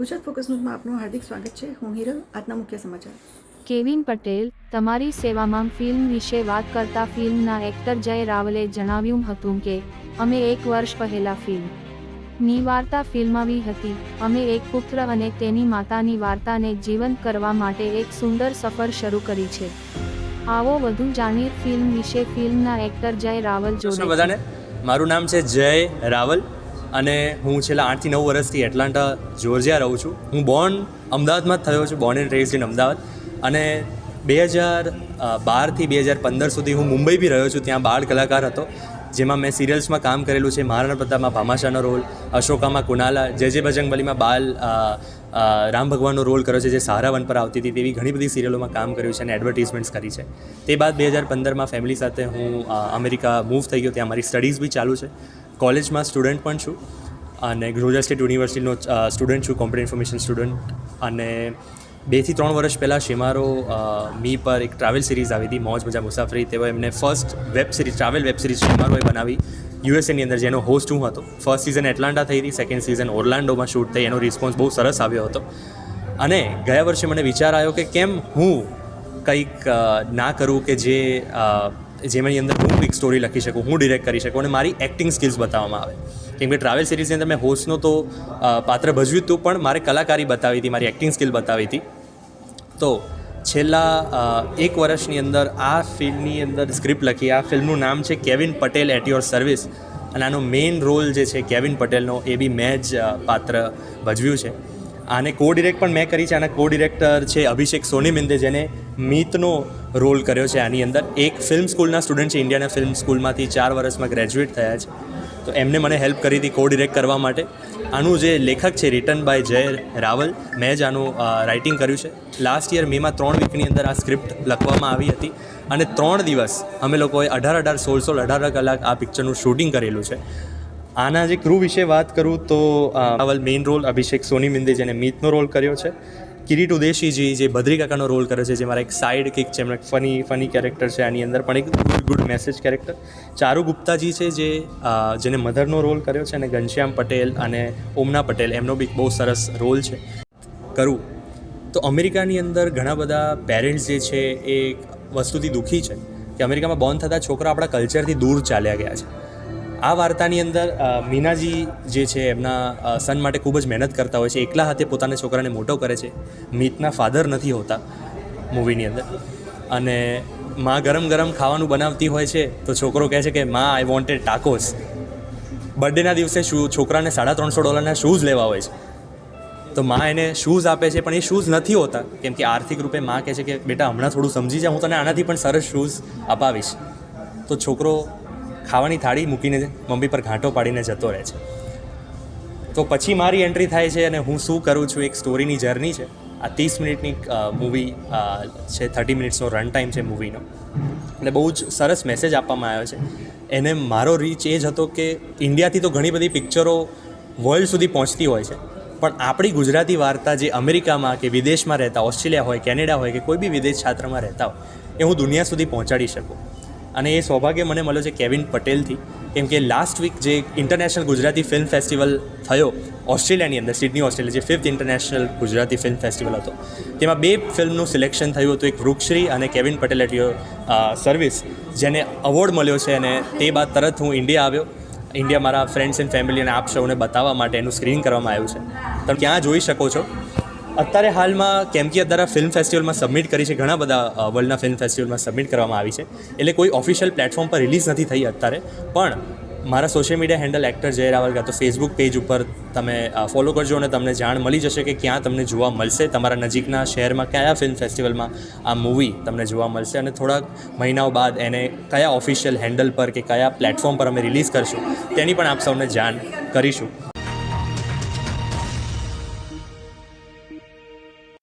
Gujarat focus ન્યૂઝમાં આપનું હાર્દિક સ્વાગત છે. હું હિરલ આજના મુખ્ય સમાચાર. કેવિન પટેલ તમારી સેવામાં ફિલ્મ વિશે વાત કરતા ફિલ્મના એક્ટર જય રાવલે જણાવ્યું હતું કે અમે એક વર્ષ પહેલા ફિલ્મની વાર્તા ફિલ્માવી હતી. અમે એક પુત્ર અને તેની માતાની વાર્તાને જીવંત કરવા માટે એક સુંદર સફર શરૂ કરી છે. આવો વધુ જાણીએ ફિલ્મ વિશે ફિલ્મના એક્ટર જય રાવલ જોડે. બધાને. મારું નામ છે જય રાવલ. અને હું છેલ્લા આઠથી નવ વર્ષથી એટલાન્ટા જોર્જિયા રહું છું. હું બોર્ન અમદાવાદમાં જ થયો છું, born and raise in Ahmedabad. અને બે હજાર બારથી બે હજાર પંદર સુધી હું મુંબઈ બી રહ્યો છું, ત્યાં બાળ કલાકાર હતો. જેમાં મેં સિરિયલ્સમાં કામ કરેલું છે, મહારાણા પ્રતાપમાં ભામાશાનો રોલ, અશોકામાં કુનાલા જય જય બજરંગબલીમાં બાલ રામ ભગવાનનો રોલ કર્યો છે, જે સારાવન પર આવતી હતી, તેવી ઘણી બધી સિરિયલોમાં કામ કર્યું છે અને એડવર્ટિઝમેન્ટ્સ કરી છે. તે બાદ બે હજાર પંદરમાં ફેમિલી સાથે હું અમેરિકા મૂવ થઈ ગયો, ત્યાં મારી સ્ટડીઝ બી ચાલુ છે. કોલેજમાં સ્ટુડન્ટ પણ છું અને ગુજરાત સ્ટેટ યુનિવર્સિટીનો સ્ટુડન્ટ છું, કોમ્પ્યુટર ઇન્ફોર્મેશન સ્ટુડન્ટ. અને બેથી ત્રણ વર્ષ પહેલાં શેમારો મી પર એક ટ્રાવેલ સિરીઝ આવી હતી, મોજ મજા મુસાફરી. તેઓ એમને first web series, travel web series શેમારોએ બનાવી યુએસએની અંદર, જેનો હોસ્ટ હું હતો. ફર્સ્ટ સિઝન એટલાન્ટા થઈ હતી, સેકન્ડ સિઝન ઓર્લાન્ડોમાં શૂટ થઈ, એનો રિસ્પોન્સ બહુ સરસ આવ્યો હતો. અને ગયા વર્ષે મને વિચાર આવ્યો કે કેમ હું કંઈક ના કરું કે જે જેમની અંદર હું એક સ્ટોરી લખી શકું, હું ડિરેક્ટ કરી શકું અને મારી એક્ટિંગ સ્કિલ્સ બતાવવામાં આવે. કેમ કે ટ્રાવેલ સિરીઝની અંદર મેં હોસ્ટનો તો પાત્ર ભજવ્યું હતું પણ મારે કલાકારી બતાવી હતી, મારી એક્ટિંગ સ્કિલ બતાવી હતી. તો છેલ્લા એક વર્ષની અંદર આ ફિલ્મની અંદર સ્ક્રિપ્ટ લખી, આ ફિલ્મનું નામ છે Kevin Patel at your service અને આનો મેઇન રોલ જે છે કેવિન પટેલનો એ બી મેં જ પાત્ર ભજવ્યું છે. આને કો ડિરેક્ટ પણ મેં કરી છે. આના કો ડિરેક્ટર છે અભિષેક સોની મિંદે જેને મીતનો રોલ કર્યો છે આની અંદર. એક ફિલ્મ સ્કૂલના સ્ટુડન્ટ છે ઇન્ડિયાના ફિલ્મ સ્કૂલમાંથી ચાર વર્ષમાં ગ્રેજ્યુએટ થયા છે. તો એમને મને હેલ્પ કરી હતી કો ડિરેક્ટ કરવા માટે. આનું જે લેખક છે રિટન બાય જય રાવલ, મેં જ આનું રાઇટિંગ કર્યું છે. લાસ્ટ યર મેમાં ત્રણ વીકની અંદર આ સ્ક્રિપ્ટ લખવામાં આવી હતી. અને ત્રણ દિવસ અમે લોકોએ અઢાર અઢાર સોળ સોળ અઢાર કલાક આ પિક્ચરનું શૂટિંગ કરેલું છે. આના જે ક્રૂ વિશે વાત કરું તો રાવલ મેઇન રોલ અભિષેક સોની મિંદે જેને મીતનો રોલ કર્યો છે. કિરીટ ઉદેશીજી જે બદ્રી કાકાનો રોલ કર્યો છે, જે મારા એક સાઇડ કિક છે, એમણે ફની ફની કેરેક્ટર છે આની અંદર, પણ એક good good message character Charu ગુપ્તાજી છે જે જેને મધરનો રોલ કર્યો છે અને ઘનશ્યામ પટેલ અને ઓમના પટેલ, એમનો બી બહુ સરસ રોલ છે. કરું. તો અમેરિકાની અંદર ઘણા બધા પેરેન્ટ્સ જે છે એ વસ્તુથી દુઃખી છે કે અમેરિકામાં બોર્ન થતા છોકરા આપણા કલ્ચરથી દૂર ચાલ્યા ગયા છે. આ વાર્તાની અંદર મીનાજી જે છે, એમના સન માટે ખૂબ જ મહેનત કરતા હોય છે. એકલા હાથે પોતાના છોકરાને મોટો કરે છે. મીતના ફાધર નથી હોતા મૂવીની અંદર. અને માં ગરમ ગરમ ખાવાનું બનાવતી હોય છે, તો છોકરો કહે છે કે, માં આઈ વોન્ટેડ ટાકોસ બર્થડેના દિવસે શૂ, છોકરાને સાડા ત્રણસો ડોલરના શૂઝ લેવા હોય છે. તો માં એને શૂઝ આપે છે, પણ એ શૂઝ નથી હોતા. કેમ કે આર્થિક રૂપે માં કહે છે કે, બેટા, હમણાં થોડું સમજી જા, હું તને આનાથી પણ સરસ શૂઝ અપાવીશ. તો છોકરો ખાવાની થાળી મૂકીને મમ્મી પર ઘાંટો પાડીને જતો રહે છે. તો પછી મારી એન્ટ્રી થાય છે અને હું શું કરું છું એક સ્ટોરીની જર્ની છે. આ ત્રીસ મિનિટની મૂવી છે થર્ટી મિનિટ્સનો રન ટાઈમ છે મૂવીનો એટલે બહુ જ સરસ મેસેજ આપવામાં આવ્યો છે. એને મારો રીચ એ જ હતો કે ઇન્ડિયાથી તો ઘણી બધી પિક્ચરો વર્લ્ડ સુધી પહોંચતી હોય છે. પણ આપણી ગુજરાતી વાર્તા જે અમેરિકામાં કે વિદેશમાં રહેતા, ઓસ્ટ્રેલિયા હોય, કેનેડા હોય કે કોઈ બી વિદેશ છાત્રમાં રહેતા હોય, એ હું દુનિયા સુધી પહોંચાડી શકું. અને એ સૌભાગ્ય મને મળ્યો છે કેવિન પટેલથી. કેમ કે લાસ્ટ વીક જે ઇન્ટરનેશનલ ગુજરાતી ફિલ્મ ફેસ્ટિવલ થયો, ઓસ્ટ્રેલિયાની અંદર સિડની ઓસ્ટ્રેલિયા, જે fifth international Gujarati film festival હતો. તેમાં બે ફિલ્મનું સિલેક્શન થયું હતું, એક વૃક્ષશ્રી અને કેવિન પટેલ એટ સર્વિસ જેને અવોર્ડ મળ્યો છે અને તે બાદ તરત હું ઇન્ડિયા આવ્યો. ઇન્ડિયા મારા ફ્રેન્ડ્સ એન્ડ ફેમિલી અને આપ સૌને બતાવવા માટે એનું સ્ક્રીન કરવામાં આવ્યું છે. તમે ક્યાં જોઈ શકો છો? અત્યારે હાલમાં કેમકી દ્વારા ફિલ્મ ફેસ્ટિવલમાં સબમિટ કરી છે, ઘણા બધા વર્લ્ડના ફિલ્મ ફેસ્ટિવલમાં સબમિટ કરવામાં આવી છે. એટલે કોઈ ઓફિશિયલ પ્લેટફોર્મ પર રિલીઝ નથી થઈ અત્યારે. પણ મારા સોશિયલ મીડિયા હેન્ડલ એક્ટર જય રાવલ કાં તો ફેસબુક પેજ ઉપર તમે ફોલો કરજો અને તમને જાણ મળી જશે કે ક્યાં તમને જોવા મળશે. તમારા નજીકના શહેરમાં કયા ફિલ્મ ફેસ્ટિવલમાં આ મૂવી તમને જોવા મળશે અને થોડાક મહિનાઓ બાદ એને કયા ઓફિશિયલ હેન્ડલ પર કે કયા પ્લેટફોર્મ પર અમે રિલીઝ કરશું, તેની પણ આપ સૌને જાણ કરીશું.